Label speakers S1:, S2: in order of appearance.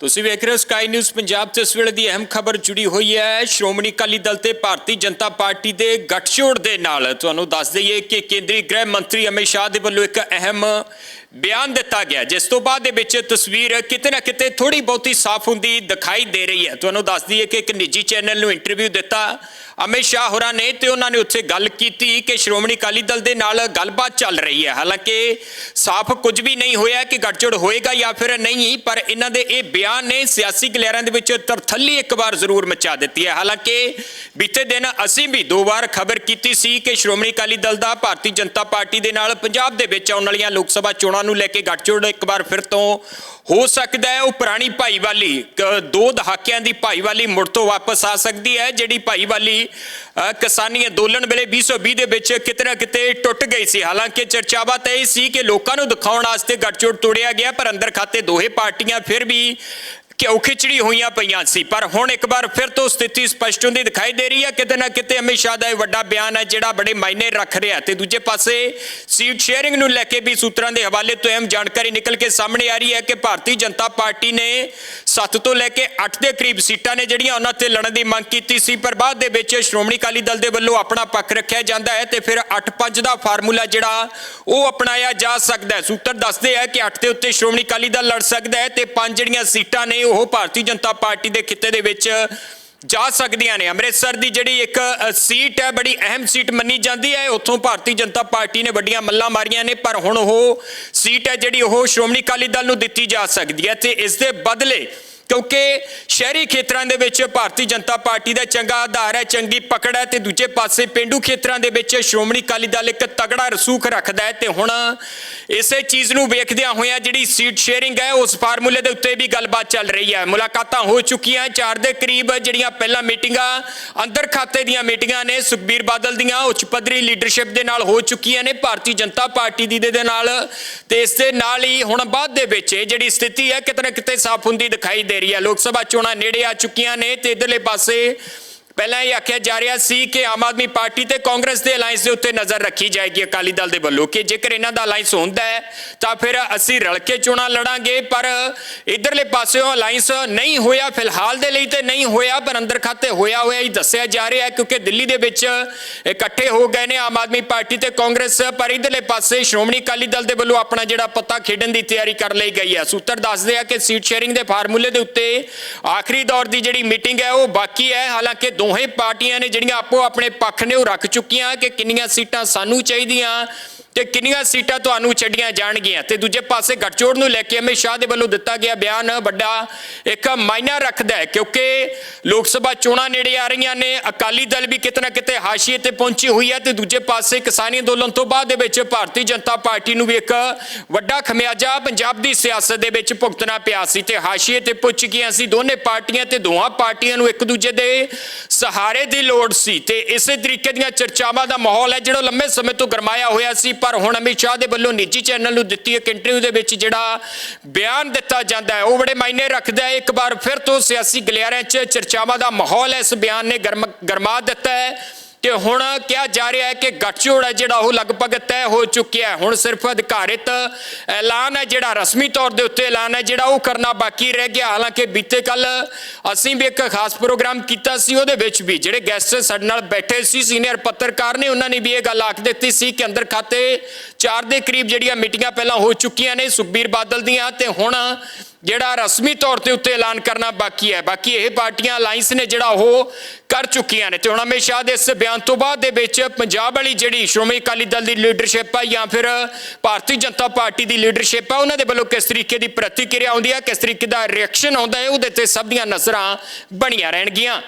S1: ਤੁਸੀਂ ਵੇਖ ਰਹੇ ਹੋ ਸਕਾਈ ਨਿਊਜ਼ ਪੰਜਾਬ ਤੇ ਇਸ ਵੇਲੇ ਦੀ ਅਹਿਮ ਖਬਰ ਜੁੜੀ ਹੋਈ ਹੈ। ਸ਼੍ਰੋਮਣੀ ਅਕਾਲੀ ਦਲ ਤੇ ਭਾਰਤੀ ਜਨਤਾ ਪਾਰਟੀ ਦੇ ਗੱਠਜੋੜ ਦੇ ਨਾਲ ਤੁਹਾਨੂੰ ਦੱਸ ਦਈਏ ਕਿ ਕੇਂਦਰੀ ਗ੍ਰਹਿ ਮੰਤਰੀ ਅਮਿਤ ਸ਼ਾਹ ਦੇ ਵੱਲੋਂ ਇੱਕ ਅਹਿਮ ਬਿਆਨ ਦਿੱਤਾ ਗਿਆ, ਜਿਸ ਤੋਂ ਬਾਅਦ ਦੇ ਵਿੱਚ ਤਸਵੀਰ ਕਿਤੇ ਨਾ ਕਿਤੇ ਥੋੜੀ ਬਹੁਤੀ ਸਾਫ਼ ਹੁੰਦੀ ਦਿਖਾਈ ਦੇ ਰਹੀ ਹੈ। ਤੁਹਾਨੂੰ ਦੱਸਦੀ ਹੈ ਕਿ ਇੱਕ ਨਿੱਜੀ ਚੈਨਲ ਨੂੰ ਇੰਟਰਵਿਊ ਦਿੱਤਾ ਅਮਿਤ ਸ਼ਾਹ ਹੋਰਾਂ ਨੇ ਤੇ ਉਹਨਾਂ ਨੇ ਉੱਥੇ ਗੱਲ ਕੀਤੀ ਕਿ ਸ਼੍ਰੋਮਣੀ ਅਕਾਲੀ ਦਲ ਦੇ ਨਾਲ ਗੱਲਬਾਤ ਚੱਲ ਰਹੀ ਹੈ। ਹਾਲਾਂਕਿ ਸਾਫ਼ ਕੁਝ ਵੀ ਨਹੀਂ ਹੋਇਆ ਕਿ ਗੱਠਜੋੜ ਹੋਏਗਾ ਜਾਂ ਫਿਰ ਨਹੀਂ, ਪਰ ਇਹਨਾਂ ਦੇ ਇਹ ਬਿਆਨ ਨੇ ਸਿਆਸੀ ਗਲਿਆਰਾਂ ਦੇ ਵਿੱਚ ਤਰਥੱਲੀ ਇੱਕ ਵਾਰ ਜ਼ਰੂਰ ਮਚਾ ਦਿੱਤੀ ਹੈ। ਹਾਲਾਂਕਿ ਬੀਤੇ ਦਿਨ ਅਸੀਂ ਵੀ ਦੋ ਵਾਰ ਖਬਰ ਕੀਤੀ ਸੀ ਕਿ ਸ਼੍ਰੋਮਣੀ ਅਕਾਲੀ ਦਲ ਦਾ ਭਾਰਤੀ ਜਨਤਾ ਪਾਰਟੀ ਦੇ ਨਾਲ ਪੰਜਾਬ ਦੇ ਵਿੱਚ ਆਉਣ ਵਾਲੀਆਂ ਲੋਕ ਸਭਾ ਚੋਣਾਂ ਨੂੰ ਲੈ ਕੇ ਗੱਠਜੋੜ ਇੱਕ ਵਾਰ ਫਿਰ ਤੋਂ ਹੋ ਸਕਦਾ ਹੈ ਉਹ ਪੁਰਾਣੀ ਭਾਈਵਾਲੀ ਦੋ ਦਹਾਕਿਆਂ ਦੀ ਭਾਈਵਾਲੀ ਮੁੜ ਤੋਂ ਵਾਪਸ ਆ ਸਕਦੀ ਹੈ ਜਿਹੜੀ ਭਾਈਵਾਲੀ ਅ, ਕਿਸਾਨੀ ਅੰਦੋਲਨ ਵੇਲੇ 2020 ਦੇ ਵਿੱਚ ਕਿਤੇ ਨਾ ਕਿਤੇ ਟੁੱਟ ਗਈ ਸੀ। ਹਾਲਾਂਕਿ ਚਰਚਾਵਾ ਤਾਂ ਇਹ ਸੀ ਕਿ ਲੋਕਾਂ ਨੂੰ ਦਿਖਾਉਣ ਵਾਸਤੇ ਗੱਠਜੋੜ ਤੋੜਿਆ ਗਿਆ ਪਰ ਅੰਦਰ ਖਾਤੇ ਦੋਹੇ ਪਾਰਟੀਆਂ ਫਿਰ ਵੀ ਘਿਓ ਖਿਚੜੀ ਹੋਈਆਂ ਪਈਆਂ ਸੀ? ਪਰ ਹੁਣ ਇੱਕ ਵਾਰ ਫਿਰ ਤੋਂ ਸਥਿਤੀ ਸਪਸ਼ਟ ਹੁੰਦੀ ਦਿਖਾਈ ਦੇ ਰਹੀ ਹੈ। ਕਿਤੇ ਨਾ ਕਿਤੇ ਅਮਿਤ ਸ਼ਾਹ ਦਾ ਇਹ ਵੱਡਾ ਬਿਆਨ ਹੈ, ਜਿਹੜਾ ਬੜੇ ਮਾਇਨੇ ਰੱਖ ਰਿਹਾ ਤੇ ਦੂਜੇ ਪਾਸੇ ਸੀਟ ਸ਼ੇਅਰਿੰਗ ਨੂੰ ਲੈ ਕੇ ਵੀ ਸੂਤਰਾਂ ਦੇ ਹਵਾਲੇ ਤੋਂ ਅਹਿਮ ਜਾਣਕਾਰੀ ਨਿਕਲ ਕੇ ਸਾਹਮਣੇ ਆ ਰਹੀ ਹੈ ਕਿ ਭਾਰਤੀ ਜਨਤਾ ਪਾਰਟੀ ਨੇ 7 ਤੋਂ ਲੈ ਕੇ 8 ਦੇ ਕਰੀਬ ਸੀਟਾਂ ਨੇ ਜਿਹੜੀਆਂ ਉਹਨਾਂ ਤੇ ਲੜਨ ਦੀ ਮੰਗ ਕੀਤੀ ਸੀ, ਪਰ ਬਾਅਦ ਦੇ ਵਿੱਚ ਸ਼੍ਰੋਮਣੀ ਅਕਾਲੀ ਦਲ ਦੇ ਵੱਲੋਂ ਆਪਣਾ ਪੱਖ ਰੱਖਿਆ ਜਾਂਦਾ ਹੈ ਤੇ ਫਿਰ 8-5 ਦਾ ਫਾਰਮੂਲਾ ਜਿਹੜਾ ਉਹ ਅਪਣਾਇਆ ਜਾ ਸਕਦਾ ਹੈ। ਸੂਤਰ ਦੱਸਦੇ ਹੈ ਕਿ 8 ਦੇ ਉੱਤੇ ਸ਼੍ਰੋਮਣੀ ਅਕਾਲੀ ਦਲ ਲੜ ਸਕਦਾ ਹੈ ਤੇ ਪੰਜ ਜਿਹੜੀਆਂ ਸੀਟਾਂ ਨੇ ਉਹ ਭਾਰਤੀ ਜਨਤਾ ਪਾਰਟੀ ਦੇ ਖਿੱਤੇ ਦੇ ਵਿੱਚ ਜਾ ਸਕਦੀਆਂ ਨੇ। ਅੰਮ੍ਰਿਤਸਰ ਦੀ ਜਿਹੜੀ ਇੱਕ ਸੀਟ ਹੈ, ਬੜੀ ਅਹਿਮ ਸੀਟ ਮੰਨੀ ਜਾਂਦੀ ਹੈ। ਉੱਥੋਂ ਭਾਰਤੀ ਜਨਤਾ ਪਾਰਟੀ ਨੇ ਵੱਡੀਆਂ ਮੱਲਾਂ ਮਾਰੀਆਂ ਨੇ, ਪਰ ਹੁਣ ਉਹ ਸੀਟ ਹੈ ਜਿਹੜੀ ਉਹ ਸ਼੍ਰੋਮਣੀ ਅਕਾਲੀ ਦਲ ਨੂੰ ਦਿੱਤੀ ਜਾ ਸਕਦੀ ਹੈ ਤੇ ਇਸ ਦੇ ਬਦਲੇ ਕਿਉਂਕਿ ਸ਼ਹਿਰੀ ਖੇਤਰਾਂ ਦੇ ਵਿੱਚ ਭਾਰਤੀ ਜਨਤਾ ਪਾਰਟੀ ਦਾ ਚੰਗਾ ਆਧਾਰ ਹੈ, ਚੰਗੀ ਪਕੜ ਹੈ ਤੇ ਦੂਜੇ ਪਾਸੇ ਪਿੰਡੂ ਖੇਤਰਾਂ ਦੇ ਵਿੱਚ ਸ਼੍ਰੋਮਣੀ ਅਕਾਲੀ ਦਲ ਇੱਕ ਤਗੜਾ ਰਸੂਖ ਰੱਖਦਾ ਹੈ ਤੇ ਹੁਣ ਇਸੇ ਚੀਜ਼ ਨੂੰ ਵੇਖਦਿਆਂ ਹੋਇਆਂ ਜਿਹੜੀ ਸੀਟ ਸ਼ੇਅਰਿੰਗ ਹੈ, ਉਸ ਫਾਰਮੂਲੇ ਦੇ ਉੱਤੇ ਵੀ ਗੱਲਬਾਤ ਚੱਲ ਰਹੀ ਹੈ। ਮੁਲਾਕਾਤਾਂ ਹੋ ਚੁੱਕੀਆਂ, ਚਾਰ ਦੇ ਕਰੀਬ ਜਿਹੜੀਆਂ ਪਹਿਲਾਂ ਮੀਟਿੰਗਾਂ, ਅੰਦਰ ਖਾਤੇ ਦੀਆਂ ਮੀਟਿੰਗਾਂ ਨੇ, ਸੁਖਬੀਰ ਬਾਦਲ ਦੀਆਂ ਉੱਚ ਪੱਧਰੀ ਲੀਡਰਸ਼ਿਪ ਦੇ ਨਾਲ ਹੋ ਚੁੱਕੀਆਂ ਨੇ, ਭਾਰਤੀ ਜਨਤਾ ਪਾਰਟੀ ਦੀ ਦੇ ਨਾਲ ਤੇ ਇਸ ਦੇ ਨਾਲ ਹੀ ਹੁਣ ਬਾਅਦ ਦੇ ਵਿੱਚ ਇਹ ਜਿਹੜੀ ਸਥਿਤੀ ਹੈ, ਕਿਤੇ ਨਾ ਕਿਤੇ ਸਾਫ਼ ਹੁੰਦੀ ਦਿਖਾਈ ਦੇ ਰਹੀ ਲੋਕ ਸਭਾ ਚੋਣਾਂ ਨੇੜੇ ਆ ਚੁੱਕੀਆਂ ਨੇ ਤੇ ਇਧਰਲੇ ਪਾਸੇ ਪਹਿਲਾਂ ਇਹ ਆਖਿਆ ਜਾ ਰਿਹਾ ਸੀ ਕਿ ਆਮ ਆਦਮੀ ਪਾਰਟੀ ਤੇ ਕਾਂਗਰਸ ਦੇ ਅਲਾਈਅੰਸ ਦੇ ਉੱਤੇ ਨਜ਼ਰ ਰੱਖੀ ਜਾਏਗੀ। ਅਕਾਲੀ ਦਲ ਦੇ ਵੱਲੋਂ ਕਿ ਜੇਕਰ ਇਹਨਾਂ ਦਾ ਅਲਾਈਅੰਸ ਹੁੰਦਾ ਹੈ, ਤਾਂ ਫਿਰ ਅਸੀਂ ਰਲ ਕੇ ਚੋਣਾਂ ਲੜਾਂਗੇ। ਪਰ ਇਧਰਲੇ ਪਾਸਿਓਂ ਅਲਾਈਅੰਸ ਨਹੀਂ ਹੋਇਆ, ਫਿਲਹਾਲ ਦੇ ਲਈ ਤੇ ਨਹੀਂ ਹੋਇਆ, ਪਰ ਅੰਦਰ ਖਾਤੇ ਹੋਇਆ ਹੋਇਆ ਹੀ ਦੱਸਿਆ ਜਾ ਰਿਹਾ ਹੈ, ਕਿਉਂਕਿ ਦਿੱਲੀ ਦੇ ਵਿੱਚ ਇਕੱਠੇ ਹੋ ਗਏ ਨੇ ਆਮ ਆਦਮੀ ਪਾਰਟੀ ਤੇ ਕਾਂਗਰਸ। ਪਰ ਇਧਰਲੇ ਪਾਸੇ ਸ਼੍ਰੋਮਣੀ ਅਕਾਲੀ ਦਲ ਦੇ ਵੱਲੋਂ ਆਪਣਾ ਜਿਹੜਾ ਪੱਤਾ ਖੇਡਣ ਦੀ ਤਿਆਰੀ ਕਰ ਲਈ ਗਈ ਹੈ। ਸੂਤਰ ਦੱਸਦੇ ਆ ਕਿ ਸੀਟ ਸ਼ੇਅਰਿੰਗ ਦੇ ਫਾਰਮੂਲੇ ਦੇ ਉੱਤੇ ਆਖਰੀ ਦੌਰ ਦੀ ਜਿਹੜੀ ਮੀਟਿੰਗ ਹੈ, ਉਹ ਬਾਕੀ ਹੈ। ਹਾਲਾਂਕਿ ਦੋਹੇ ਪਾਰਟੀਆਂ ਨੇ ਜਿਹੜੀਆਂ ਆਪੋ ਆਪਣੇ ਪੱਖ ਨੇ ਉਹ ਰੱਖ ਚੁੱਕੀਆਂ ਕਿ ਕਿੰਨੀਆਂ ਸੀਟਾਂ ਸਾਨੂੰ ਚਾਹੀਦੀਆਂ। ਤੇ ਕਿੰਨੀਆਂ ਸੀਟਾਂ ਤੁਹਾਨੂੰ ਛੱਡੀਆਂ ਜਾਣਗੀਆਂ? ਤੇ ਦੂਜੇ ਪਾਸੇ ਗੱਠਜੋੜ ਨੂੰ ਲੈ ਕੇ ਅਮਿਤ ਸ਼ਾਹ ਦੇ ਵੱਲੋਂ ਦਿੱਤਾ ਗਿਆ ਬਿਆਨ ਵੱਡਾ ਇੱਕ ਮਾਇਨਾ ਰੱਖਦਾ ਹੈ, ਕਿਉਂਕਿ ਲੋਕ ਸਭਾ ਚੋਣਾਂ ਨੇੜੇ ਆ ਰਹੀਆਂ ਨੇ, ਅਕਾਲੀ ਦਲ ਵੀ ਕਿਤੇ ਨਾ ਕਿਤੇ ਹਾਸ਼ੀਏ ਤੇ ਪਹੁੰਚੀ ਹੋਈ ਹੈ ਤੇ ਦੂਜੇ ਪਾਸੇ ਕਿਸਾਨੀ ਅੰਦੋਲਨ ਤੋਂ ਬਾਅਦ ਦੇ ਵਿੱਚ ਭਾਰਤੀ ਜਨਤਾ ਪਾਰਟੀ ਨੂੰ ਵੀ ਇੱਕ ਵੱਡਾ ਖਮਿਆਜਾ ਪੰਜਾਬ ਦੀ ਸਿਆਸਤ ਦੇ ਵਿੱਚ ਭੁਗਤਣਾ ਪਿਆ ਸੀ ਤੇ ਹਾਸ਼ੀਏ ਤੇ ਪੁੱਜ ਗਈਆਂ ਸੀ, ਦੋਨੇ ਪਾਰਟੀਆਂ ਤੇ ਦੋਹਾਂ ਪਾਰਟੀਆਂ ਨੂੰ ਇੱਕ ਦੂਜੇ ਦੇ ਸਹਾਰੇ ਦੀ ਲੋੜ ਸੀ ਤੇ ਇਸੇ ਤਰੀਕੇ ਦੀਆਂ ਚਰਚਾਵਾਂ ਦਾ ਮਾਹੌਲ ਹੈ, ਜਿਹੜਾ ਲੰਮੇ ਸਮੇਂ ਤੋਂ ਗਰਮਾਇਆ ਹੋਇਆ ਸੀ ਪਰ ਹੁਣ ਅਮਿਤ ਸ਼ਾਹ ਦੇ ਵੱਲੋਂ ਨਿੱਜੀ ਚੈਨਲ ਨੂੰ ਦਿੱਤੀ ਇੱਕ ਇੰਟਰਵਿਊ ਦੇ ਵਿੱਚ ਜਿਹੜਾ ਬਿਆਨ ਦਿੱਤਾ ਜਾਂਦਾ ਹੈ। ਉਹ ਬੜੇ ਮਾਇਨੇ ਰੱਖਦਾ ਹੈ। ਇੱਕ ਵਾਰ ਫਿਰ ਤੋਂ ਸਿਆਸੀ ਗਲਿਆਰਿਆਂ 'ਚ ਚਰਚਾਵਾਂ ਦਾ ਮਾਹੌਲ ਹੈ। ਇਸ ਬਿਆਨ ਨੇ ਗਰਮ ਗਰਮਾ ਦਿੱਤਾ ਹੈ। ਕਿ ਹੁਣ ਕਿਹਾ ਜਾ ਰਿਹਾ ਹੈ ਕਿ ਗੱਠਜੋੜ ਹੈ ਜਿਹੜਾ ਉਹ ਲਗਭਗ ਤੈਅ ਹੋ ਚੁੱਕਿਆ ਹੈ। ਹੁਣ ਸਿਰਫ ਅਧਿਕਾਰਿਤ ਐਲਾਨ ਹੈ ਜਿਹੜਾ ਰਸਮੀ ਤੌਰ ਦੇ ਉੱਤੇ ਐਲਾਨ ਹੈ ਜਿਹੜਾ ਉਹ ਕਰਨਾ ਬਾਕੀ ਰਹਿ ਗਿਆ। ਹਾਲਾਂਕਿ ਬੀਤੇ ਕੱਲ ਅਸੀਂ ਵੀ ਇੱਕ ਖਾਸ ਪ੍ਰੋਗਰਾਮ ਕੀਤਾ ਸੀ, ਉਹਦੇ ਵਿੱਚ ਵੀ ਜਿਹੜੇ ਗੈਸਟ ਸਾਡੇ ਨਾਲ ਬੈਠੇ ਸੀ, ਸੀਨੀਅਰ ਪੱਤਰਕਾਰ ਨੇ, ਉਹਨਾਂ ਨੇ ਵੀ ਇਹ ਗੱਲ ਆਖ ਦਿੱਤੀ ਸੀ ਕਿ ਅੰਦਰ ਖਾਤੇ ਚਾਰ ਦੇ ਕਰੀਬ ਜਿਹੜੀਆਂ ਮੀਟਿੰਗਾਂ ਪਹਿਲਾਂ ਹੋ ਚੁੱਕੀਆਂ ਨੇ ਸੁਖਬੀਰ ਬਾਦਲ ਦੀਆਂ ਤੇ ਹੁਣ ਜਿਹੜਾ ਰਸਮੀ ਤੌਰ ਤੇ ਉੱਤੇ ਐਲਾਨ ਕਰਨਾ ਬਾਕੀ ਹੈ। ਬਾਕੀ ਇਹ ਪਾਰਟੀਆਂ ਅਲਾਈਅੰਸ ਨੇ ਜਿਹੜਾ ਉਹ ਕਰ ਚੁੱਕੀਆਂ ਨੇ ਤੇ ਹੁਣ ਅਮਿਤ ਸ਼ਾਹ ਦੇ ਇਸ ਬਿਆਨ ਤੋਂ ਬਾਅਦ ਦੇ ਵਿੱਚ ਪੰਜਾਬ ਵਾਲੀ ਜਿਹੜੀ ਸ਼੍ਰੋਮਣੀ ਅਕਾਲੀ ਦਲ ਦੀ ਲੀਡਰਸ਼ਿਪ ਆ ਜਾਂ ਫਿਰ ਭਾਰਤੀ ਜਨਤਾ ਪਾਰਟੀ ਦੀ ਲੀਡਰਸ਼ਿਪ ਆ, ਉਹਨਾਂ ਦੇ ਵੱਲੋਂ ਕਿਸ ਤਰੀਕੇ ਦੀ ਪ੍ਰਤੀਕਿਰਿਆ ਆਉਂਦੀ ਹੈ ਕਿਸ ਤਰੀਕੇ ਦਾ ਰਿਐਕਸ਼ਨ ਆਉਂਦਾ ਹੈ, ਉਹਦੇ ਤੇ ਸਭ ਦੀਆਂ ਨਜ਼ਰਾਂ ਬਣੀਆਂ ਰਹਿਣਗੀਆਂ।